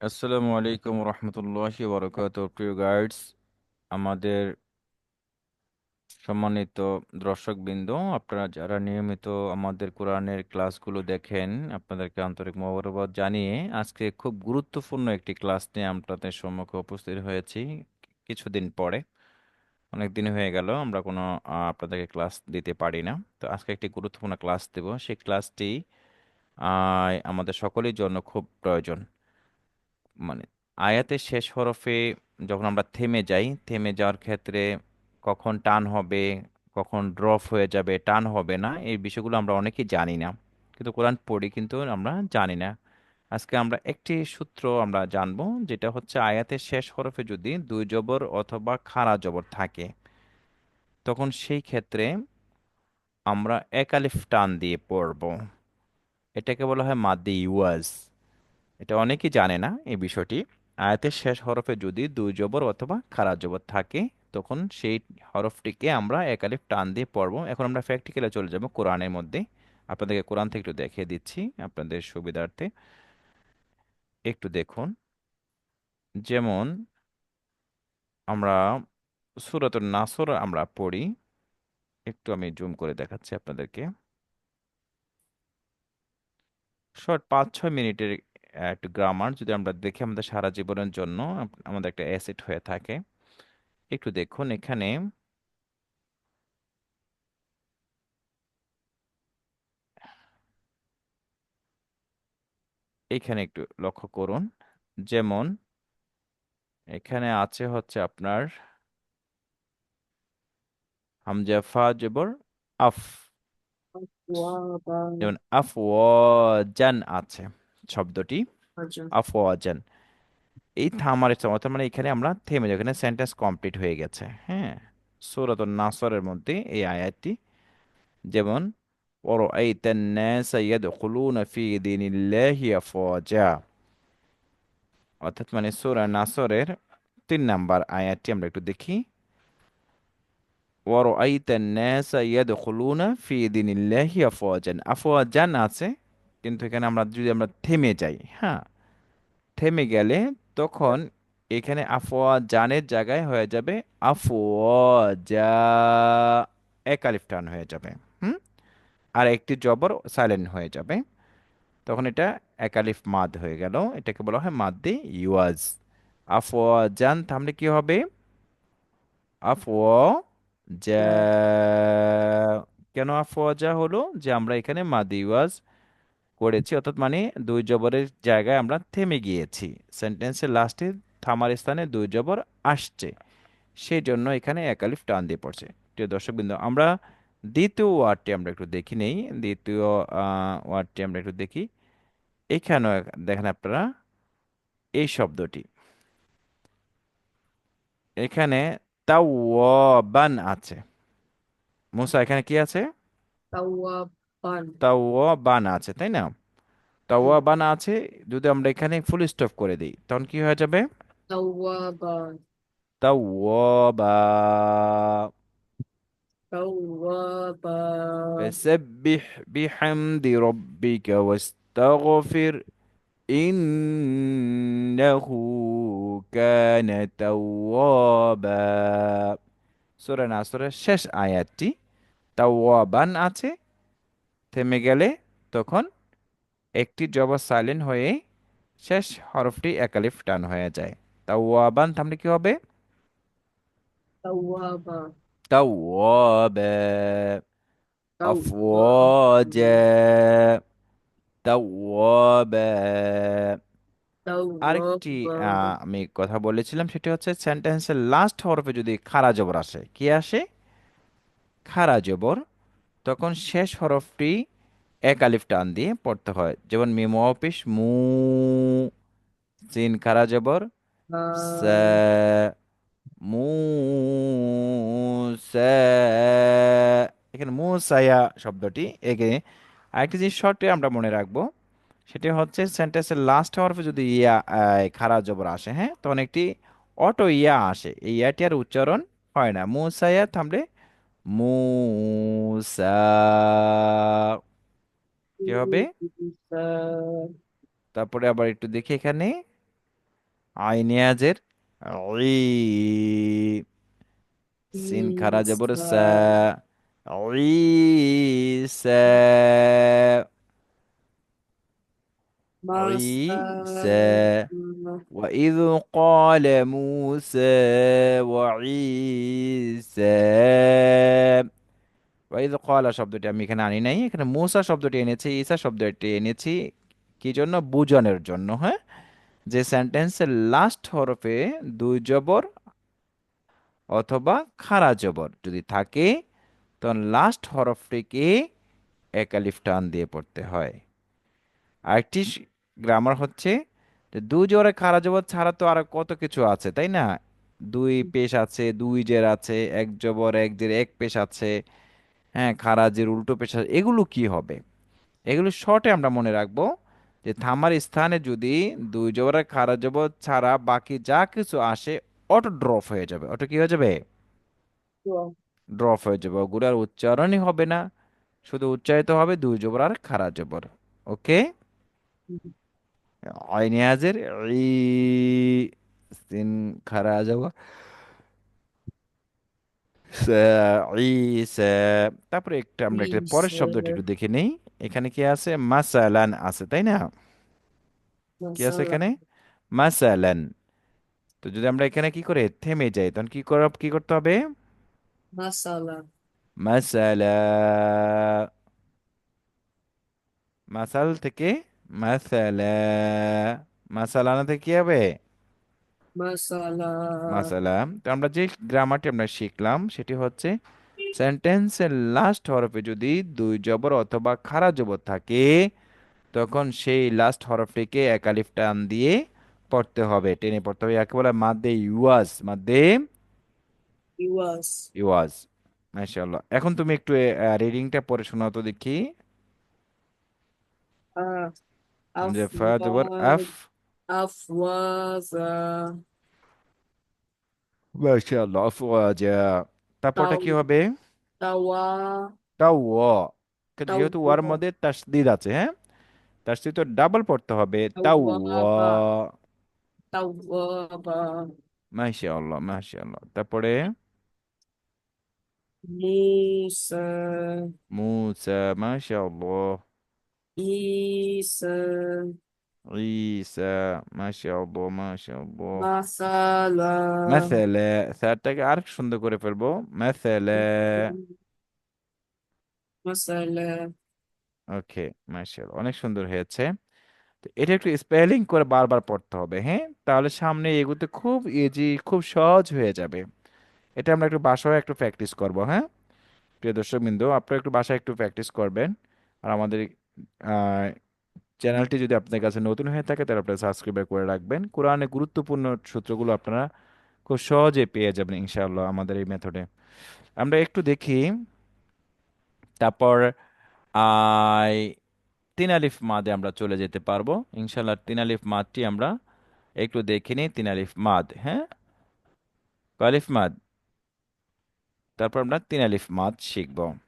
আসসালামু আলাইকুম রহমতুল্লাহি বরকাত প্রিয় গাইডস আমাদের সম্মানিত দর্শকবৃন্দ, আপনারা যারা নিয়মিত আমাদের কোরআনের ক্লাসগুলো দেখেন, আপনাদেরকে আন্তরিক মোবারকবাদ জানিয়ে আজকে খুব গুরুত্বপূর্ণ একটি ক্লাস নিয়ে আপনাদের সম্মুখে উপস্থিত হয়েছি কিছুদিন পরে। অনেক দিন হয়ে গেল, আমরা কোনো আপনাদেরকে ক্লাস দিতে পারি না। তো আজকে একটি গুরুত্বপূর্ণ ক্লাস দেব। সেই ক্লাসটি আমাদের সকলের জন্য খুব প্রয়োজন। মানে আয়াতের শেষ হরফে যখন আমরা থেমে যাই, থেমে যাওয়ার ক্ষেত্রে কখন টান হবে, কখন ড্রপ হয়ে যাবে, টান হবে না, এই বিষয়গুলো আমরা অনেকেই জানি না। কিন্তু কোরআন পড়ি কিন্তু আমরা জানি না। আজকে আমরা একটি সূত্র আমরা জানব, যেটা হচ্ছে আয়াতের শেষ হরফে যদি দুই জবর অথবা খাড়া জবর থাকে, তখন সেই ক্ষেত্রে আমরা এক আলিফ টান দিয়ে পড়ব। এটাকে বলা হয় মাদি ইওয়াজ এটা অনেকেই জানে না এই বিষয়টি। আয়াতের শেষ হরফে যদি দুই জবর অথবা খাড়া জবর থাকে, তখন সেই হরফটিকে আমরা এক আলিফ টান দিয়ে পড়ব। এখন আমরা প্র্যাকটিক্যালে চলে যাব কোরআনের মধ্যে। আপনাদেরকে কোরআন থেকে একটু দেখিয়ে দিচ্ছি আপনাদের সুবিধার্থে। একটু দেখুন। যেমন আমরা সূরাতুন নাসর আমরা পড়ি। একটু আমি জুম করে দেখাচ্ছি আপনাদেরকে। শর্ট পাঁচ ছয় মিনিটের একটু গ্রামার যদি আমরা দেখি আমাদের সারা জীবনের জন্য আমাদের একটা অ্যাসেট হয়ে থাকে। একটু দেখুন এখানে। এখানে একটু লক্ষ্য করুন। যেমন এখানে আছে হচ্ছে আপনার হামজা ফা জবর আফ যেমন আফওয়াজান আছে। শব্দটি আচ্ছা আফওয়াজান এই থামার ইচ্ছা অর্থাৎ মানে এখানে আমরা থেমে যাই এখানে সেন্টেন্স কমপ্লিট হয়ে গেছে হ্যাঁ সূরাতুন নাসরের মধ্যে এই আয়াতটি যেমন ورأيت الناس يدخلون في دين الله أفواجا অর্থাৎ মানে সূরা নাসরের তিন নাম্বার আয়াতটি আমরা একটু দেখি ওয়ারাইতা الناس يدخلون في دين الله أفواجا আফওয়াজান আছে কিন্তু এখানে আমরা যদি আমরা থেমে যাই হ্যাঁ থেমে গেলে তখন এখানে আফওয়াজানের জায়গায় হয়ে যাবে আফওয়াজা এক আলিফ টান হয়ে যাবে, হুম? আর একটি জবর সাইলেন্ট হয়ে যাবে। তখন এটা এক আলিফ মাদ হয়ে গেল, এটাকে বলা হয় মাদ মাদ্দে ইওয়াজ আফওয়াজান থামলে কি হবে? আফওয়াজা কেন আফওয়াজা হলো? যে আমরা এখানে মাদ্দে ইওয়াজ করেছি, অর্থাৎ মানে দুই জবরের জায়গায় আমরা থেমে গিয়েছি। সেন্টেন্সের লাস্টে থামার স্থানে দুই জবর আসছে। সেই জন্য এখানে এক আলিফ টান দিয়ে পড়ছে। প্রিয় দর্শকবৃন্দ, আমরা দ্বিতীয় ওয়ার্ডটি আমরা একটু দেখি নেই। দ্বিতীয় ওয়ার্ডটি আমরা একটু দেখি। এখানেও দেখেন আপনারা এই শব্দটি। এখানে তাওয়াবান আছে। মুসা, এখানে কি আছে? তাওয়াবান আছে তাই না তাওয়াবান আছে যদি আমরা এখানে ফুল স্টপ করে দিই তখন কি হয়ে যাবে তাওয়াবান তাওয়াবা তাওয়াবা فسبح بحمد ربك واستغفر إنه كان توابا সূরা নাসরের শেষ আয়াতটি তাওয়াবান আছে থেমে গেলে তখন একটি জবর সাইলেন্ট হয়ে শেষ হরফটি একালিফ টান হয়ে যায়। তা তাওয়াবান থামলে কি হবে? তাওয়াবা। তাওয়াবা। আফওয়াজা। তাওয়াবা। আরেকটি আহ, আমি কথা বলেছিলাম সেটি হচ্ছে সেন্টেন্সের লাস্ট হরফে যদি খাড়া জবর আসে কি আসে? খাড়া জবর। তখন শেষ হরফটি এক আলিফ টান দিয়ে পড়তে হয়। যেমন মিম অফিস মু সিন খারা জবর মুসা এখানে মুসায়া শব্দটি এগে আরেকটি জিনিস শর্টে আমরা মনে রাখব সেটি হচ্ছে সেন্টেন্সের লাস্ট হরফে যদি ইয়া খারা জবর আসে হ্যাঁ তখন একটি অটো ইয়া আসে। এই ইয়াটি আর উচ্চারণ হয় না। মুসায়া থামলে মুসা হবে মুসা তারপরে আবার একটু দেখি এখানে আইনে আজের ই সিন খারা জবর সা إيسا ঈসা مثلا ঈসা وإذ قال موسى وعيسى ওয়াইদ কলা শব্দটি আমি এখানে আনি নাই, এখানে মুসা শব্দটি এনেছি, ঈসা শব্দটি এনেছি, কি জন্য? বুঝানোর জন্য হ্যাঁ? যে সেন্টেন্সের লাস্ট হরফে দুই জবর অথবা খাড়া জবর যদি থাকে, তখন লাস্ট হরফটিকে একালিফ টান দিয়ে পড়তে হয়। আরেকটি গ্রামার হচ্ছে যে দুই জবরে খাড়া জবর ছাড়া তো আর কত কিছু আছে, তাই না? দুই পেশ আছে, দুই জের আছে, এক জবর, এক জের, এক পেশ আছে। হ্যাঁ খারাজের উল্টো পেশা এগুলো কি হবে? এগুলো শর্টে আমরা মনে রাখব যে থামার স্থানে যদি দুই খারা জবর ছাড়া বাকি যা কিছু আসে অটো ড্রপ হয়ে যাবে। অটো কি হয়ে যাবে? ড্রপ হয়ে যাবে। ওগুলো আর উচ্চারণই হবে না। শুধু উচ্চারিত হবে দুই জবর আর খারা জবর। ওকে? আইনে হাজের ই সিন খারা জবর। ঈসা uh, uh, তারপরে একটা আমরা একটা পরের uh, শব্দটি একটু দেখে নেই। এখানে কি আছে? মাসালান আছে তাই না? কি আছে মাসালান। এখানে? মাসালান। তো যদি আমরা এখানে কি করে থেমে যাই তখন কি করব কি করতে হবে? মাসালান মাসালা। মাসাল থেকে মাসালা। মাসালানা থেকে কি হবে? মাসালাম তো আমরা যে গ্রামারটি আমরা শিখলাম সেটি হচ্ছে সেন্টেন্সের লাস্ট হরফে যদি দুই জবর অথবা খাড়া জবর থাকে তখন সেই লাস্ট হরফটিকে টান দিয়ে পড়তে হবে টেনে পড়তে হবে। একে বলে মাদে ইউয়াজ মাদে ইউয়াজ। মাশাআল্লাহ। এখন তুমি একটু রিডিংটা পড়ে শোনাও তো দেখি। আফ। যে আফ। أفواجا মাশাআল্লাহ আফওয়াজা তারপরটা توا কি হবে توا তাও কিন্তু যেহেতু ওয়ার توا মধ্যে তাসদিদ আছে হ্যাঁ তাসদিদ তো ডাবল পড়তে হবে তাও توابا توابا মাশাআল্লাহ মাশাআল্লাহ তারপরে موسى মুসা মাশাআল্লাহ عيسى ঈসা মাশাআল্লাহ মাশাআল্লাহ মাসালা মাসালা স্যারটাকে আর সুন্দর করে ফেলব। মাসালা। মাসালা ওকে মাশাআল্লাহ অনেক সুন্দর হয়েছে। তো এটা একটু স্পেলিং করে বারবার পড়তে হবে হ্যাঁ? তাহলে সামনে এগুতে খুব ইজি খুব সহজ হয়ে যাবে। এটা আমরা একটু বাসায় একটু প্র্যাকটিস করব হ্যাঁ? প্রিয় দর্শকবৃন্দ আপনারা একটু বাসায় একটু প্র্যাকটিস করবেন। আর আমাদের চ্যানেলটি যদি আপনার কাছে নতুন হয়ে থাকে, তাহলে আপনারা সাবস্ক্রাইব করে রাখবেন। কোরআনে গুরুত্বপূর্ণ সূত্রগুলো আপনারা খুব সহজে পেয়ে যাবেন ইনশাআল্লাহ আমাদের এই মেথডে। আমরা একটু দেখি। তারপর, আই, তিন আলিফ মাদে আমরা চলে যেতে পারব। ইনশাআল্লাহ তিন আলিফ মাদটি আমরা একটু দেখে নিই। তিন আলিফ মাদ হ্যাঁ? আলিফ মাদ? তারপর আমরা তিন আলিফ মাদ শিখব।